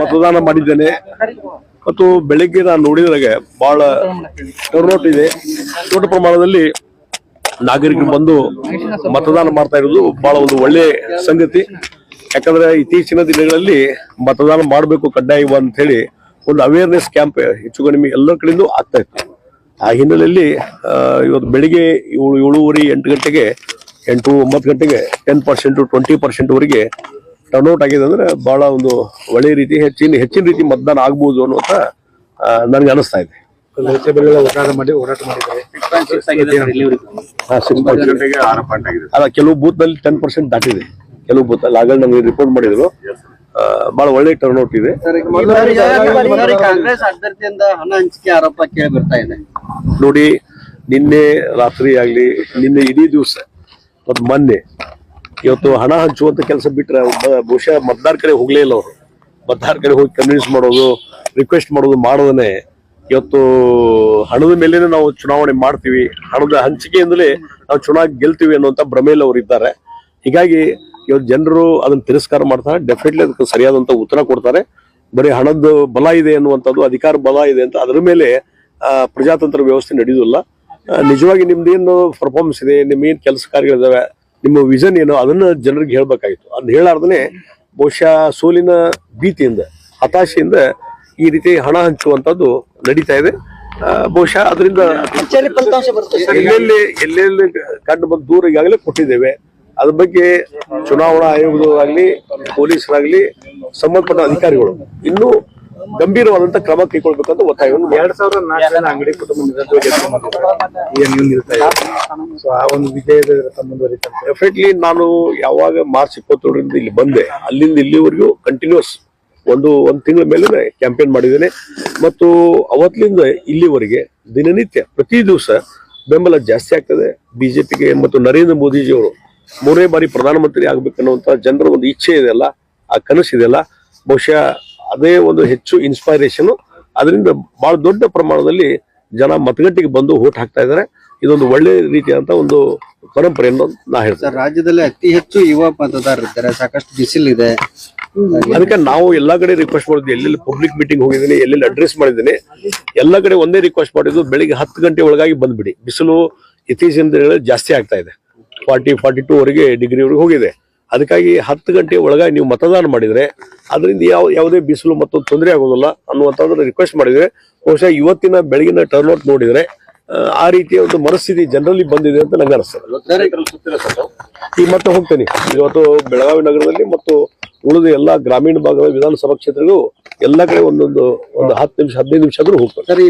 ಮತದಾನ ಮಾಡಿದ್ದೇನೆ. ಮತ್ತು ಬೆಳಿಗ್ಗೆ ನಾನು ನೋಡಿದ್ರಾಗ ಬಹಳ ಟರ್ನೌಟ್ ಇದೆ. ದೊಡ್ಡ ಪ್ರಮಾಣದಲ್ಲಿ ನಾಗರಿಕರು ಬಂದು ಮತದಾನ ಮಾಡ್ತಾ ಇರೋದು ಬಹಳ ಒಂದು ಒಳ್ಳೆ ಸಂಗತಿ. ಯಾಕಂದ್ರೆ ಇತ್ತೀಚಿನ ದಿನಗಳಲ್ಲಿ ಮತದಾನ ಮಾಡಬೇಕು ಕಡ್ಡಾಯ ಅಂತ ಹೇಳಿ ಒಂದು ಅವೇರ್ನೆಸ್ ಕ್ಯಾಂಪ್ ಹೆಚ್ಚು ಕಡಿಮೆ ಎಲ್ಲರ ಕಡೆಯಿಂದ ಆಗ್ತಾ ಇತ್ತು. ಆ ಹಿನ್ನೆಲೆಯಲ್ಲಿ ಇವತ್ತು ಬೆಳಿಗ್ಗೆ ಏಳು ಏಳುವರೆ ಎಂಟು ಗಂಟೆಗೆ ಎಂಟು ಒಂಬತ್ತು ಗಂಟೆಗೆ ಟೆನ್ ಪರ್ಸೆಂಟ್ ಟ್ವೆಂಟಿ ಪರ್ಸೆಂಟ್ ವರೆಗೆ ಟರ್ನ್ಔಟ್ ಆಗಿದೆ ಅಂದ್ರೆ ಬಹಳ ಒಂದು ಒಳ್ಳೆ ರೀತಿ ಹೆಚ್ಚಿನ ಹೆಚ್ಚಿನ ರೀತಿ ಮತದಾನ ಆಗ್ಬೋದು ಅನ್ನುವಂತ ನನಗೆ ಅನಿಸ್ತಾ ಇದೆ. ಅಲ್ಲ ಕೆಲವು ಬೂತ್ನಲ್ಲಿ ಟೆನ್ ಪರ್ಸೆಂಟ್ ದಾಟಿದೆ. ಕೆಲವು ಬೂತ್ ಅಲ್ಲಿ ಆಗಲೇ ನಮಗೆ ರಿಪೋರ್ಟ್ ಮಾಡಿದ್ರು. ಬಹಳ ಒಳ್ಳೆ ಟರ್ನ್ಔಟ್ ಇದೆ. ಕಾಂಗ್ರೆಸ್ ಅಭ್ಯರ್ಥಿಯಿಂದ ಹಣ ಹಂಚಿಕೆ ಆರೋಪ ಕೇಳಿ ಬರ್ತಾ ಇದೆ. ನೋಡಿ ನಿನ್ನೆ ರಾತ್ರಿ ಆಗ್ಲಿ ನಿನ್ನೆ ಇಡೀ ದಿವಸ ಮತ್ತು ಮೊನ್ನೆ ಇವತ್ತು ಹಣ ಹಂಚುವಂತ ಕೆಲಸ ಬಿಟ್ರೆ ಬಹುಶಃ ಮತದಾರ ಕಡೆ ಹೋಗ್ಲೇ ಇಲ್ಲ ಅವರು. ಮತದಾರ ಕಡೆ ಹೋಗಿ ಕನ್ವಿನ್ಸ್ ಮಾಡೋದು ರಿಕ್ವೆಸ್ಟ್ ಮಾಡೋದು ಮಾಡೋದನ್ನೇ ಇವತ್ತು ಹಣದ ಮೇಲೇನೆ ನಾವು ಚುನಾವಣೆ ಮಾಡ್ತೀವಿ. ಹಣದ ಹಂಚಿಕೆಯಿಂದಲೇ ನಾವು ಚುನಾವಣೆ ಗೆಲ್ತೀವಿ ಅನ್ನುವಂತ ಭ್ರಮೆಯಲ್ಲಿ ಅವರು ಇದ್ದಾರೆ. ಹೀಗಾಗಿ ಇವತ್ತು ಜನರು ಅದನ್ನ ತಿರಸ್ಕಾರ ಮಾಡ್ತಾರೆ. ಡೆಫಿನೆಟ್ಲಿ ಅದಕ್ಕೆ ಸರಿಯಾದಂತ ಉತ್ತರ ಕೊಡ್ತಾರೆ. ಬರೀ ಹಣದ ಬಲ ಇದೆ ಅನ್ನುವಂಥದ್ದು, ಅಧಿಕಾರ ಬಲ ಇದೆ ಅಂತ ಅದರ ಮೇಲೆ ಪ್ರಜಾತಂತ್ರ ವ್ಯವಸ್ಥೆ ನಡೆಯುವುದಿಲ್ಲ. ನಿಜವಾಗಿ ನಿಮ್ದೇನು ಪರ್ಫಾರ್ಮೆನ್ಸ್ ಇದೆ ನಿಮ್ಮ ಏನ್ ಕೆಲಸ ಕಾರ್ಯಗಳಿದಾವೆ ನಿಮ್ಮ ವಿಷನ್ ಏನೋ ಅದನ್ನ ಜನರಿಗೆ ಹೇಳ್ಬೇಕಾಗಿತ್ತು. ಅದನ್ನ ಹೇಳಾರ್ದನೆ ಬಹುಶಃ ಸೋಲಿನ ಭೀತಿಯಿಂದ ಹತಾಶೆಯಿಂದ ಈ ರೀತಿ ಹಣ ಹಂಚುವಂತದ್ದು ನಡೀತಾ ಇದೆ. ಬಹುಶಃ ಅದರಿಂದ ಎಲ್ಲೆಲ್ಲಿ ಎಲ್ಲೆಲ್ಲಿ ಕಂಡು ಬಂದು ದೂರ ಈಗಾಗಲೇ ಕೊಟ್ಟಿದ್ದೇವೆ. ಅದ್ರ ಬಗ್ಗೆ ಚುನಾವಣಾ ಆಯೋಗದವರಾಗ್ಲಿ ಪೊಲೀಸರಾಗ್ಲಿ ಸಂಬಂಧಪಟ್ಟ ಅಧಿಕಾರಿಗಳು ಇನ್ನೂ ಗಂಭೀರವಾದಂತ ಕ್ರಮ ಕೈಗೊಳ್ಬೇಕಂತ ಒತ್ತಾಯವನ್ನು. ಎರಡ್ ಸಾವಿರದ ನಾಲ್ಕರಲ್ಲಿ ಅಂಗಡಿ ಕುಟುಂಬ ಸೊ ಆ ಒಂದು ವಿಜಯದ ಡೆಫಿನೆಟ್ಲಿ ನಾನು ಯಾವಾಗ ಮಾರ್ಚ್ ಇಪ್ಪತ್ತೇಳರಿಂದ ಇಲ್ಲಿ ಬಂದೆ ಅಲ್ಲಿಂದ ಇಲ್ಲಿವರೆಗೂ ಕಂಟಿನ್ಯೂಸ್ ಒಂದು ಒಂದು ತಿಂಗಳ ಮೇಲೆ ಕ್ಯಾಂಪೇನ್ ಮಾಡಿದ್ದೇನೆ. ಮತ್ತು ಅವತ್ತಿನಿಂದ ಇಲ್ಲಿವರೆಗೆ ದಿನನಿತ್ಯ ಪ್ರತಿ ದಿವಸ ಬೆಂಬಲ ಜಾಸ್ತಿ ಆಗ್ತದೆ. ಬಿಜೆಪಿಗೆ ಮತ್ತು ನರೇಂದ್ರ ಮೋದಿಜಿಯವರು ಮೂರನೇ ಬಾರಿ ಪ್ರಧಾನಮಂತ್ರಿ ಆಗ್ಬೇಕನ್ನುವಂತ ಜನರ ಒಂದು ಇಚ್ಛೆ ಇದೆಯಲ್ಲ ಆ ಕನಸಿದೆಯಲ್ಲ ಬಹುಶಃ ಅದೇ ಒಂದು ಹೆಚ್ಚು ಇನ್ಸ್ಪೈರೇಷನ್ ಅದರಿಂದ ಬಹಳ ದೊಡ್ಡ ಪ್ರಮಾಣದಲ್ಲಿ ಜನ ಮತಗಟ್ಟೆಗೆ ಬಂದು ಓಟ್ ಹಾಕ್ತಾ ಇದ್ದಾರೆ. ಇದೊಂದು ಒಳ್ಳೆ ರೀತಿಯಾದಂತ ಒಂದು ಪರಂಪರೆ ನಾ ಹೇಳ್ತೇನೆ. ರಾಜ್ಯದಲ್ಲಿ ಅತಿ ಹೆಚ್ಚು ಯುವ ಮತದಾರರಿದ್ದಾರೆ ಸಾಕಷ್ಟು ಬಿಸಿಲಿದೆ ಅದಕ್ಕೆ ನಾವು ಎಲ್ಲಾ ಕಡೆ ರಿಕ್ವೆಸ್ಟ್ ಮಾಡಿದ್ವಿ. ಎಲ್ಲೆಲ್ಲಿ ಪಬ್ಲಿಕ್ ಮೀಟಿಂಗ್ ಹೋಗಿದ್ದೀನಿ ಎಲ್ಲೆಲ್ಲಿ ಅಡ್ರೆಸ್ ಮಾಡಿದ್ದೀನಿ ಎಲ್ಲಾ ಕಡೆ ಒಂದೇ ರಿಕ್ವೆಸ್ಟ್ ಮಾಡಿದ್ದು ಬೆಳಿಗ್ಗೆ ಹತ್ತು ಗಂಟೆ ಒಳಗಾಗಿ ಬಂದ್ಬಿಡಿ. ಬಿಸಿಲು ಇತ್ತೀಚಿನ ದಿನಗಳಲ್ಲಿ ಜಾಸ್ತಿ ಆಗ್ತಾ ಇದೆ. ಫಾರ್ಟಿ ಫಾರ್ಟಿ ಟೂ ವರೆಗೆ ಡಿಗ್ರಿವರೆಗೆ ಹೋಗಿದೆ. ಅದಕ್ಕಾಗಿ ಹತ್ತು ಗಂಟೆ ಒಳಗ ನೀವು ಮತದಾನ ಮಾಡಿದ್ರೆ ಅದರಿಂದ ಯಾವ ಯಾವುದೇ ಬಿಸಿಲು ಮತ್ತು ತೊಂದರೆ ಆಗೋದಿಲ್ಲ ಅನ್ನುವಂಥದ್ದನ್ನು ರಿಕ್ವೆಸ್ಟ್ ಮಾಡಿದ್ರೆ ಬಹುಶಃ ಇವತ್ತಿನ ಬೆಳಗಿನ ಟರ್ನ್ಔಟ್ ನೋಡಿದ್ರೆ ಆ, ರೀತಿಯ ಒಂದು ಮನಸ್ಥಿತಿ ಜನರಲ್ಲಿ ಬಂದಿದೆ ಅಂತ ನಂಗೆ ಅನಿಸ್ತದೆ. ಈಗ ಮತ್ತೆ ಹೋಗ್ತೇನೆ. ಇವತ್ತು ಬೆಳಗಾವಿ ನಗರದಲ್ಲಿ ಮತ್ತು ಉಳಿದ ಎಲ್ಲಾ ಗ್ರಾಮೀಣ ಭಾಗದ ವಿಧಾನಸಭಾ ಕ್ಷೇತ್ರಗಳು ಎಲ್ಲ ಕಡೆ ಒಂದೊಂದು ಒಂದು ಹತ್ತು ನಿಮಿಷ ಹದಿನೈದು ನಿಮಿಷ ಆದ್ರೂ ಹೋಗ್ತಾರೆ